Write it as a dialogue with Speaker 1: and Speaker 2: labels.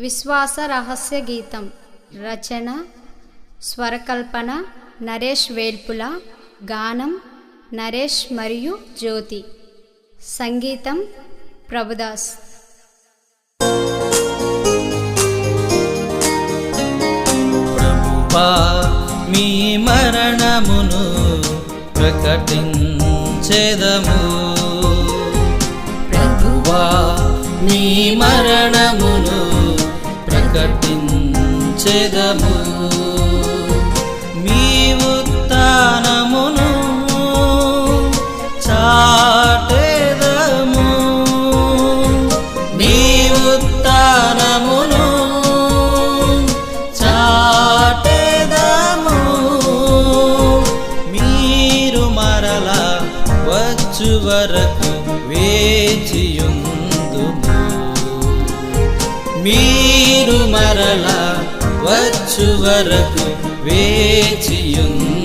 Speaker 1: విశ్వాస రహస్య గీతం. రచన స్వరకల్పన నరేష్ వేల్పుల గానం నరేష్ మరియు జ్యోతి. సంగీతం ప్రభుదాస్.
Speaker 2: మీ మరణమును ప్రకటించేదము. ప్రభువా నీ మరణ ప్రకటించెదము మీ ఉత్నమును చాటెదము. మీ ఉత్నమును చాటెదము. మీరు మరల వచ్చు వరకు వేచియుందుము. మీరు మరలా వచ్చు వరకు వేచియుందుము